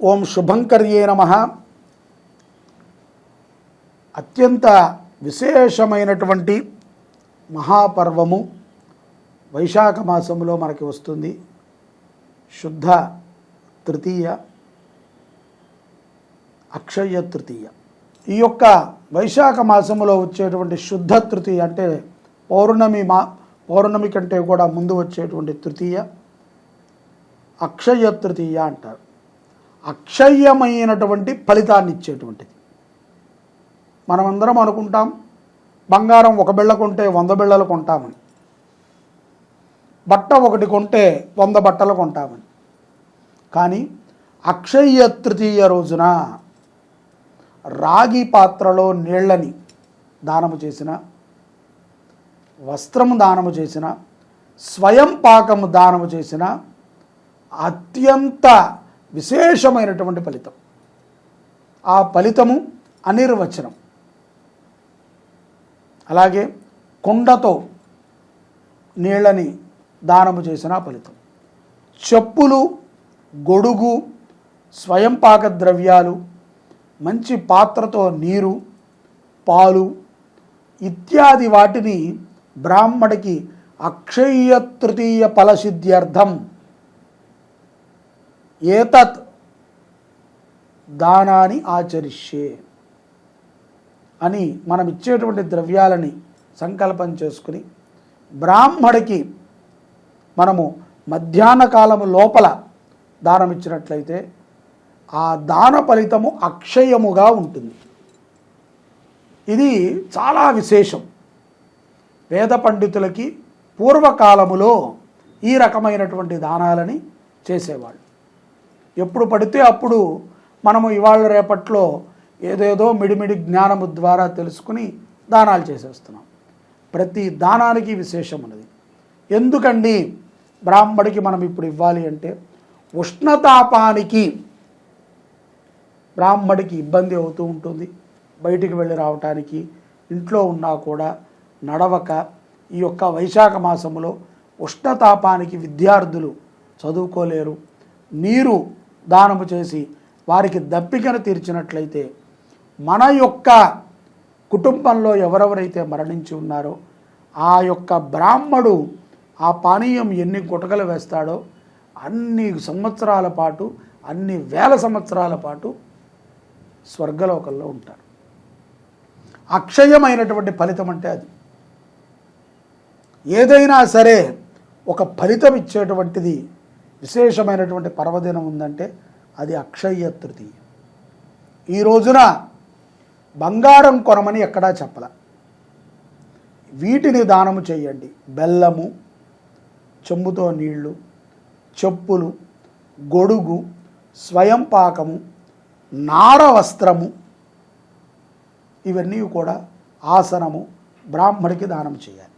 ఓం శుభంకర్యే నమ. అత్యంత విశేషమైనటువంటి మహాపర్వము వైశాఖ మాసంలో మనకి వస్తుంది. శుద్ధ తృతీయ అక్షయ తృతీయ. ఈ యొక్క వైశాఖ మాసంలో వచ్చేటువంటి శుద్ధ తృతీయ అంటే పౌర్ణమి మా పౌర్ణమి కంటే కూడా ముందు వచ్చేటువంటి తృతీయ అక్షయ తృతీయ అంటారు. అక్షయమైనటువంటి ఫలితాన్ని ఇచ్చేటువంటిది మనమందరం అనుకుంటాం బంగారం ఒక బిళ్ళ కొంటే వంద బిళ్ళలు కొంటామని. బట్ట ఒకటి కొంటే వంద బట్టలు కొంటామని. కానీ అక్షయ తృతీయ రోజున రాగి పాత్రలో నీళ్ళని దానము చేసిన వస్త్రము దానము చేసిన స్వయం పాకము దానము చేసిన అత్యంత విశేషమైనటువంటి ఫలితం. ఆ ఫలితము అనిర్వచనం. అలాగే కుండతో నీళ్ళని దానము చేసిన ఫలితం. చెప్పులు గొడుగు స్వయం పాక ద్రవ్యాలు మంచి పాత్రతో నీరు పాలు ఇత్యాది వాటిని బ్రాహ్మడికి అక్షయ తృతీయ ఫలసిద్ధ్యర్థం ఏతత్ దానాన్ని ఆచరిష్యే అని మనం ఇచ్చేటువంటి ద్రవ్యాలని సంకల్పం చేసుకుని బ్రాహ్మడికి మనము మధ్యాహ్న కాలము లోపల దానం ఇచ్చినట్లయితే ఆ దాన ఫలితము అక్షయముగా ఉంటుంది. ఇది చాలా విశేషం. వేద పండితులకి పూర్వకాలములో ఈ రకమైనటువంటి దానాలని చేసేవాళ్ళు. ఎప్పుడు పడితే అప్పుడు మనము ఇవాళ రేపట్లో ఏదేదో మిడిమిడి జ్ఞానము ద్వారా తెలుసుకుని దానాలు చేసేస్తున్నాం. ప్రతి దానానికి విశేషం ఉన్నది. ఎందుకండి? బ్రాహ్మడికి మనం ఇప్పుడు ఇవ్వాలి అంటే ఉష్ణతాపానికి బ్రాహ్మడికి ఇబ్బంది అవుతూ ఉంటుంది. బయటికి వెళ్ళి రావటానికి ఇంట్లో ఉన్నా కూడా నడవక ఈ యొక్క వైశాఖ మాసంలో ఉష్ణతాపానికి విద్యార్థులు చదువుకోలేరు. నీరు దానము చేసి వారికి దప్పికను తీర్చినట్లయితే మన యొక్క కుటుంబంలో ఎవరెవరైతే మరణించి ఉన్నారో ఆ యొక్క బ్రాహ్మడు ఆ పానీయం ఎన్ని గుటకలు వేస్తాడో అన్ని సంవత్సరాల పాటు అన్ని వేల సంవత్సరాల పాటు స్వర్గలోకంలో ఉంటారు అక్షయమైనటువంటి ఫలితం అంటే అది. ఏదైనా సరే ఒక ఫలితం ఇచ్చేటువంటిది విశేషమైనటువంటి పర్వదినం ఉందంటే అది అక్షయ తృతీయ. ఈ రోజున బంగారం కొనమని ఎక్కడా చెప్పల. వీటిని దానము చేయండి. బెల్లము చెంబుతో నీళ్ళు చెప్పులు గొడుగు స్వయం పాకము నార వస్త్రము ఇవన్నీ కూడా ఆసనము బ్రాహ్మడికి దానం చేయాలి.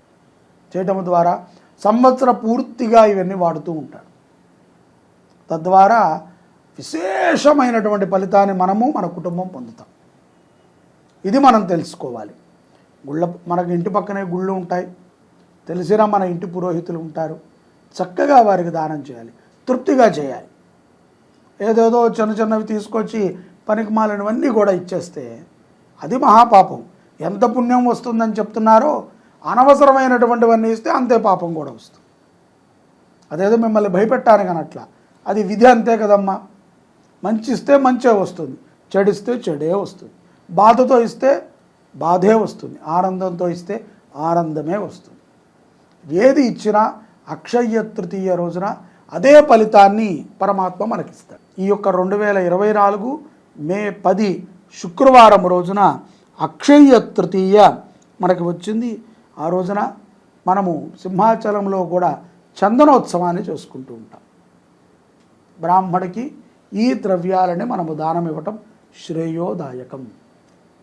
చేయటం ద్వారా సంవత్సర పూర్తిగా ఇవన్నీ వాడుతూ ఉంటాడు. తద్వారా విశేషమైనటువంటి ఫలితాన్ని మనము మన కుటుంబం పొందుతాం. ఇది మనం తెలుసుకోవాలి. గుళ్ళ మనకి ఇంటి పక్కనే గుళ్ళు ఉంటాయి. తెలిసిన మన ఇంటి పురోహితులు ఉంటారు. చక్కగా వారికి దానం చేయాలి. తృప్తిగా చేయాలి. ఏదేదో చిన్న చిన్నవి తీసుకొచ్చి పనికిమాలినవన్నీ కూడా ఇచ్చేస్తే అది మహాపాపం. ఎంత పుణ్యం వస్తుందని చెప్తున్నారో అనవసరమైనటువంటివన్నీ ఇస్తే అంతే పాపం కూడా వస్తుంది. అదేదో మిమ్మల్ని భయపెట్టాను కానీ అట్లా అది విధి అంతే కదమ్మా. మంచి ఇస్తే మంచే వస్తుంది చెడిస్తే చెడే వస్తుంది. బాధతో ఇస్తే బాధే వస్తుంది ఆనందంతో ఇస్తే ఆనందమే వస్తుంది. ఏది ఇచ్చినా అక్షయ తృతీయ రోజున అదే ఫలితాన్ని పరమాత్మ మనకిస్తాడు. ఈ యొక్క రెండు వేల ఇరవై నాలుగు మే పది శుక్రవారం రోజున అక్షయ తృతీయ మనకి వచ్చింది. ఆ రోజున మనము సింహాచలంలో కూడా చందనోత్సవాన్ని చేసుకుంటూ ఉంటాం. బ్రాహ్మడికి ఈ ద్రవ్యాలని మనము దానం ఇవ్వటం శ్రేయోదాయకం.